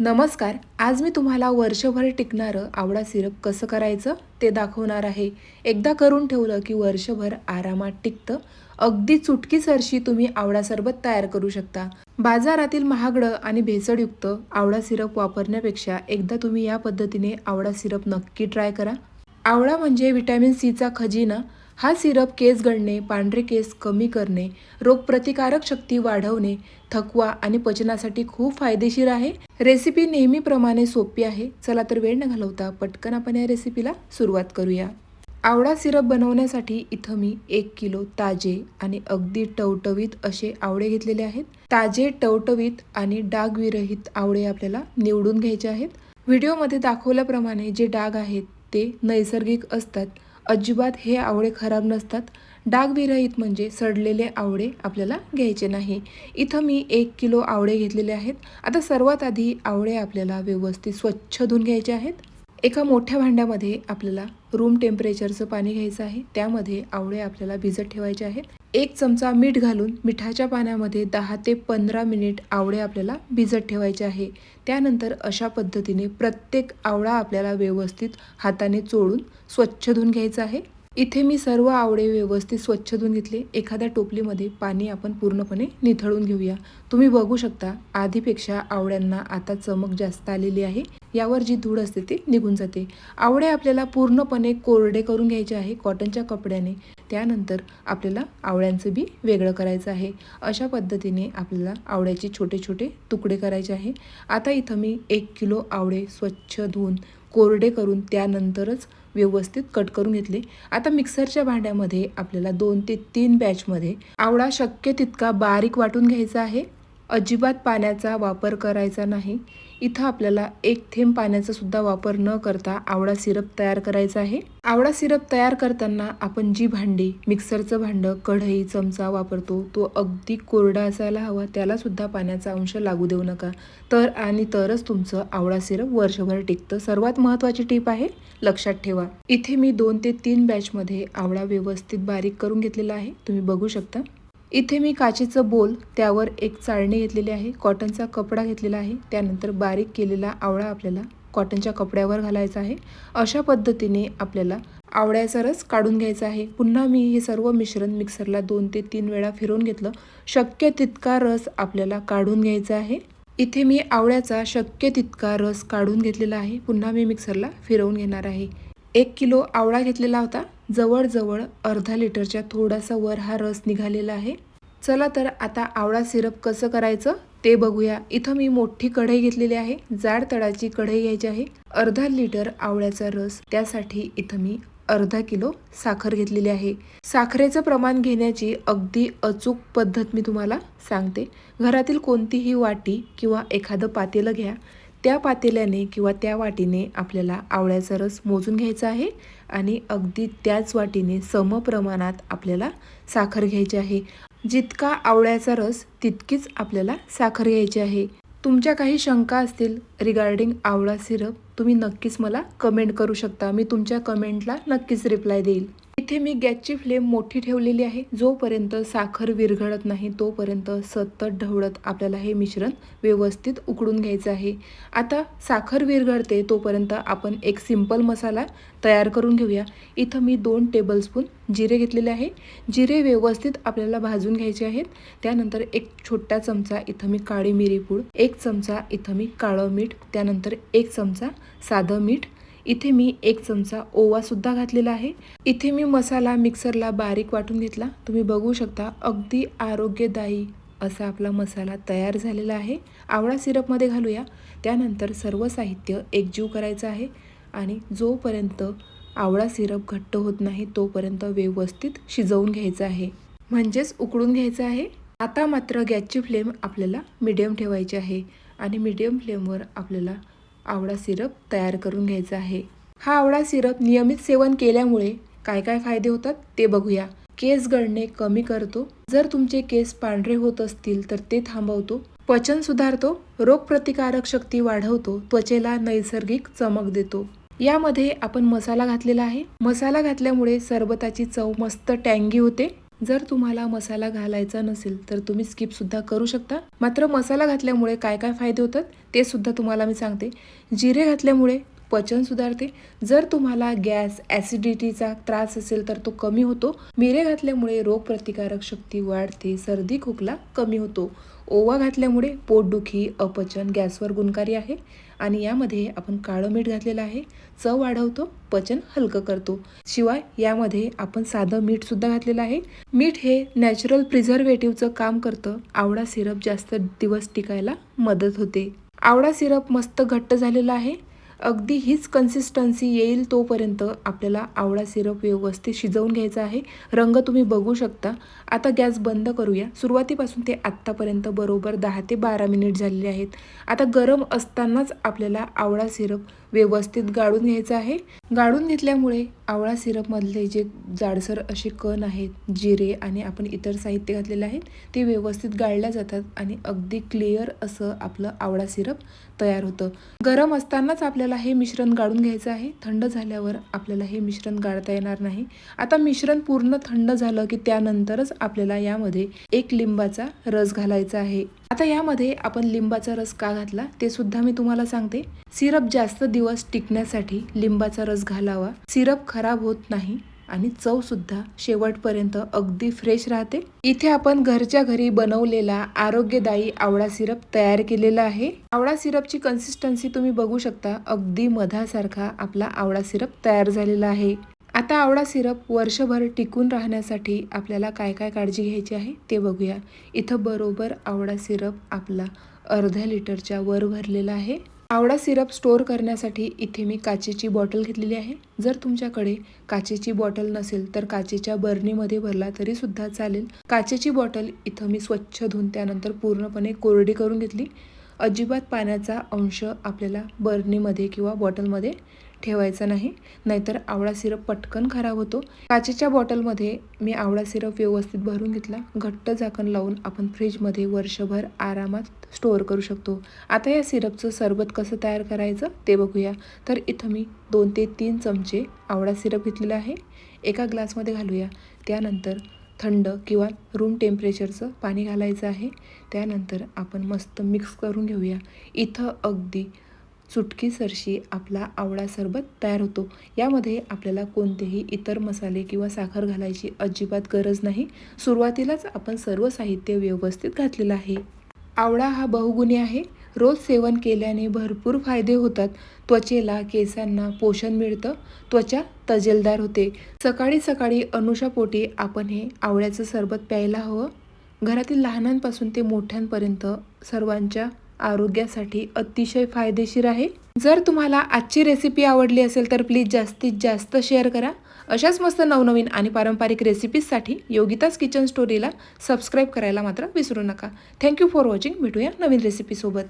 नमस्कार आज मी तुम्हाला वर्षभर टिकणारं आवळा सिरप कसं करायचं ते दाखवणार आहे. एकदा करून ठेवलं की वर्षभर आरामात टिकतं. अगदी चुटकी सरशी तुम्ही आवळा सरबत तयार करू शकता. बाजारातील महागडं आणि भेसळयुक्त आवळा सिरप वापरण्यापेक्षा एकदा तुम्ही या पद्धतीने आवळा सिरप नक्की ट्राय करा. आवळा म्हणजे व्हिटॅमिन सीचा खजिना. हा सिरप केस गळणे पांढरे केस कमी करणे रोगप्रतिकारक शक्ती वाढवणे थकवा आणि पचनासाठी खूप फायदेशीर आहे. रेसिपी नेहमीप्रमाणे सोपी आहे. चला तर वेळ न घालवता पटकन आपण या रेसिपीला सुरुवात करूया. आवळा सिरप बनवण्यासाठी इथं मी एक किलो ताजे आणि अगदी टवटवीत असे आवळे घेतलेले आहेत. ताजे टवटवीत आणि डागविरहित आवळे आपल्याला निवडून घ्यायचे आहेत. व्हिडिओमध्ये दाखवल्याप्रमाणे जे डाग आहेत ते नैसर्गिक असतात. अजिबात हे आवळे खराब नसतात. डागविरहित म्हणजे सडलेले आवळे आपल्याला घ्यायचे नाही. इथं मी एक किलो आवळे घेतलेले आहेत. आता सर्वात आधी आवळे आपल्याला व्यवस्थित स्वच्छ धुवून घ्यायचे आहेत. एका मोठ्या भांड्यामध्ये आपल्याला रूम टेम्परेचरचं पाणी घ्यायचं आहे. त्यामध्ये आवळे आपल्याला भिजत ठेवायचे आहेत. एक चमचा मीठ घालून मिठाच्या पाण्यामध्ये दहा ते पंधरा मिनिट आवळे आपल्याला भिजत ठेवायचे आहे. त्यानंतर अशा पद्धतीने प्रत्येक आवळा आपल्याला व्यवस्थित हाताने चोळून स्वच्छ धुवून घ्यायचा आहे. इथे मी सर्व आवळे व्यवस्थित स्वच्छ धुवून घेतले. एखाद्या टोपलीमध्ये पाणी आपण पूर्णपणे निथळून घेऊया. तुम्ही बघू शकता आधीपेक्षा आवळ्यांना आता चमक जास्त आलेली आहे. यावर जी धूळ असते ती निघून जाते. आवळे आपल्याला पूर्णपणे कोरडे करून घ्यायचे आहे कॉटनच्या कपड्याने. त्यानंतर आपल्याला आवळ्यांचं बी वेगळं करायचं आहे. अशा पद्धतीने आपल्याला आवळ्याचे छोटे छोटे तुकडे करायचे आहे. आता इथं मी एक किलो आवळे स्वच्छ धुवून कोरडे करून त्यानंतरच व्यवस्थित कट करून घेतले. आता मिक्सरच्या भांड्यामध्ये आपल्याला दोन ते तीन बॅचमध्ये आवळा शक्य तितका बारीक वाटून घ्यायचा आहे. अजिबात पाण्याचा वापर करायचा नाही. इथं आपल्याला एक थेंब पाण्याचा सुद्धा वापर न करता आवळा सिरप तयार करायचा आहे. आवळा सिरप तयार करताना आपण जी भांडी मिक्सरचं भांडं कढई चमचा वापरतो तो अगदी कोरडा असायला हवा त्याला सुद्धा पाण्याचा अंश लागू देऊ नका. तर आणि तरच तुमचं आवळा सिरप वर्षभर टिकतं. सर्वात महत्त्वाची टीप आहे लक्षात ठेवा. इथे मी दोन ते तीन बॅचमध्ये आवळा व्यवस्थित बारीक करून घेतलेला आहे. तुम्ही बघू शकता. इथे मी काचेचं बोल त्यावर एक चाळणी घेतलेली आहे कॉटनचा कपडा घेतलेला आहे त्यानंतर बारीक केलेला आवळा आपल्याला कॉटनच्या कपड्यावर घालायचा आहे. अशा पद्धतीने आपल्याला आवळ्याचा रस काढून घ्यायचा आहे. पुन्हा मी हे सर्व मिश्रण मिक्सरला दोन ते तीन वेळा फिरवून घेतलं. शक्य तितका रस आपल्याला काढून घ्यायचा आहे. इथे मी आवळ्याचा शक्य तितका रस काढून घेतलेला आहे. पुन्हा मी मिक्सरला फिरवून घेणार आहे. एक किलो आवळा घेतलेला होता. जवळजवळ अर्धा लिटरच्या थोडासा वर हा रस निघालेला आहे. चला तर आता आवळा सिरप कसं करायचं ते बघूया. इथं मी मोठी कढई घेतलेली आहे. जाड तळाची कढई घ्यायची आहे. अर्धा लिटर आवळ्याचा रस. त्यासाठी इथं मी अर्धा किलो साखर घेतलेली आहे. साखरेचं प्रमाण घेण्याची अगदी अचूक पद्धत मी तुम्हाला सांगते. घरातील कोणतीही वाटी किंवा एखादं पातेलं घ्या. त्या पातेल्याने किंवा त्या वाटीने आपल्याला आवळ्याचा रस मोजून घ्यायचा आहे आणि अगदी त्याच वाटीने समप्रमाणात आपल्याला साखर घ्यायची आहे. जितका आवळ्याचा रस तितकीच आपल्याला साखर घ्यायची आहे. तुमच्या काही शंका असतील रिगार्डिंग आवळा सिरप तुम्ही नक्कीच मला कमेंट करू शकता. मी तुमच्या कमेंटला नक्कीच रिप्लाय देईल. इथे मी गॅसची फ्लेम मोठी ठेवलेली आहे. जोपर्यंत साखर विरघळत नाही तोपर्यंत सतत ढवळत आपल्याला हे मिश्रण व्यवस्थित उकडून घ्यायचं आहे. आता साखर विरघळते तोपर्यंत आपण एक सिंपल मसाला तयार करून घेऊया. इथं मी दोन टेबलस्पून जिरे घेतलेले आहे. जिरे व्यवस्थित आपल्याला भाजून घ्यायचे आहेत. त्यानंतर एक छोटा चमचा इथं मी काळी मिरी पूड एक चमचा इथं मी काळं मीठ त्यानंतर एक चमचा साधं मीठ इथे मी एक चमचा ओवासुद्धा घातलेला आहे. इथे मी मसाला मिक्सरला बारीक वाटून घेतला. तुम्ही बघू शकता अगदी आरोग्यदायी असा आपला मसाला तयार झालेला आहे. आवळा सिरपमध्ये घालूया. त्यानंतर सर्व साहित्य एकजीव करायचं आहे आणि जोपर्यंत आवळा सिरप घट्ट होत नाही तोपर्यंत व्यवस्थित शिजवून घ्यायचं आहे. म्हणजेच उकळून घ्यायचं आहे. आता मात्र गॅसची फ्लेम आपल्याला मिडियम ठेवायची आहे आणि मिडियम फ्लेमवर आपल्याला आवळा सिरप तयार करून घ्यायचा आहे. हा आवळा सिरप नियमित सेवन केल्यामुळे काय काय फायदे होतात ते बघूया. केस गळणे कमी करतो. जर तुमचे केस पांढरे होत असतील तर ते थांबवतो. पचन सुधारतो. रोगप्रतिकारक शक्ती वाढवतो. त्वचेला नैसर्गिक चमक देतो. यामध्ये आपण मसाला घातलेला आहे. मसाला घातल्यामुळे सरबताची चव मस्त टँगी होते. जर तुम्हाला मसाला घालायचा नसेल तर तुम्ही स्किपसुद्धा करू शकता. मात्र मसाला घातल्यामुळे काय काय फायदे होतात ते सुद्धा तुम्हाला मी सांगते. जिरे घातल्यामुळे पचन सुधारते जर तुम्हाला गॅस ॲसिडिटीचा त्रास असेल तर तो कमी होतो. मिरे घातल्यामुळे रोगप्रतिकारक शक्ती वाढते सर्दी खोकला कमी होतो. ओवा घातल्यामुळे पोटदुखी अपचन गॅसवर गुणकारी आहे. आणि यामध्ये आपण काळं मीठ घातलेलं आहे. चव वाढवतो पचन हलकं करतो. शिवाय यामध्ये आपण साधं मीठ सुद्धा घातलेलं आहे. मीठ हे नॅचरल प्रिझर्वेटिव्हचं काम करतं. आवळा सिरप जास्त दिवस टिकायला मदत होते. आवळा सिरप मस्त घट्ट झालेला आहे. अगदी हीच कन्सिस्टन्सी येईल तोपर्यंत आपल्याला आवळा सिरप व्यवस्थित शिजवून घ्यायचा आहे. रंग तुम्ही बघू शकता. आता गॅस बंद करूया. सुरुवातीपासून ते आत्तापर्यंत बरोबर दहा ते बारा मिनिट झालेले आहेत. आता गरम असतानाच आपल्याला आवळा सिरप व्यवस्थित गाळून घ्यायचं आहे. गाळून घेतल्यामुळे आवळा सिरपमधले जे जाडसर असे कण आहेत जिरे आणि आपण इतर साहित्य घातलेले आहेत ते व्यवस्थित गाळल्या जातात आणि अगदी क्लिअर असं आपलं आवळा सिरप तयार होतं. गरम असतानाच आपल्याला हे मिश्रण गाळून घ्यायचं आहे. थंड झाल्यावर आपल्याला हे मिश्रण गाळता येणार नाही. आता मिश्रण पूर्ण थंड झालं की त्यानंतरच आपल्याला यामध्ये एक लिंबाचा रस घालायचा आहे. आता यामध्ये आपण लिंबाचा रस का घातला ते सुद्धा मी तुम्हाला सांगते. सिरप जास्त दिवस टिकण्यासाठी लिंबाचा रस घालावा. सिरप खराब होत नाही आणि चव सुद्धा शेवटपर्यंत अगदी फ्रेश राहते. इथे आपण घरच्या घरी बनवलेला आरोग्यदायी आवळा सिरप तयार केलेला आहे. आवळा सिरपची कन्सिस्टन्सी तुम्ही बघू शकता. अगदी मधासारखा आपला आवळा सिरप तयार झालेला आहे. आता आवळा सिरप वर्षभर टिकून राहण्यासाठी आपल्याला काय काय काळजी घ्यायची आहे ते बघूया. इथं बरोबर आवळा सिरप आपला अर्ध्या लिटरच्या वर भरलेला आहे. आवळा सिरप स्टोअर करण्यासाठी इथे मी काचेची बॉटल घेतलेली आहे. जर तुमच्याकडे काचेची बॉटल नसेल तर काचेच्या बर्नीमध्ये भरला तरी सुद्धा चालेल. काचेची बॉटल इथं मी स्वच्छ धुवून त्यानंतर पूर्णपणे कोरडी करून घेतली. अजिबात पाण्याचा अंश आपल्याला बर्नीमध्ये किंवा बॉटलमध्ये ठेवायचा नाही. नाहीतर आवळा सिरप पटकन खराब होतो. काचेच्या बॉटलमध्ये मी आवळा सिरप व्यवस्थित भरून घेतला. घट्ट झाकण लावून आपण फ्रीजमध्ये वर्षभर आरामात स्टोअर करू शकतो. आता या सिरपचं सरबत कसं तयार करायचं ते बघूया. तर इथं मी दोन ते तीन चमचे आवळा सिरप घेतलेला आहे. एका ग्लासमध्ये घालूया. त्यानंतर थंड किंवा रूम टेम्परेचरचं पाणी घालायचं आहे. त्यानंतर आपण मस्त मिक्स करून घेऊया. इथं अगदी चुटकी सरशी आपला आवळा सरबत तयार होतो. यामध्ये आपल्याला कोणतेही इतर मसाले किंवा साखर घालायची अजिबात गरज नाही. सुरुवातीलाच आपण सर्व साहित्य व्यवस्थित घातलेलं आहे. आवळा हा बहुगुणी आहे. रोज सेवन केल्याने भरपूर फायदे होतात. त्वचेला केसांना पोषण मिळतं. त्वचा तजेलदार होते. सकाळी सकाळी अनुषापोटी आपण हे आवळ्याचं सरबत प्यायला हवं. घरातील लहानांपासून ते मोठ्यांपर्यंत सर्वांच्या आरोग्यासाठी अतिशय फायदेशीर आहे. जर तुम्हाला आजची रेसिपी आवडली असेल तर प्लीज जास्तीत जास्त शेअर करा. अशाच मस्त नवनवीन आणि पारंपरिक रेसिपीजसाठी योगिताज किचन स्टोरीला सबस्क्राईब करायला मात्र विसरू नका. थँक्यू फॉर वॉचिंग भेटूया नवीन रेसिपीसोबत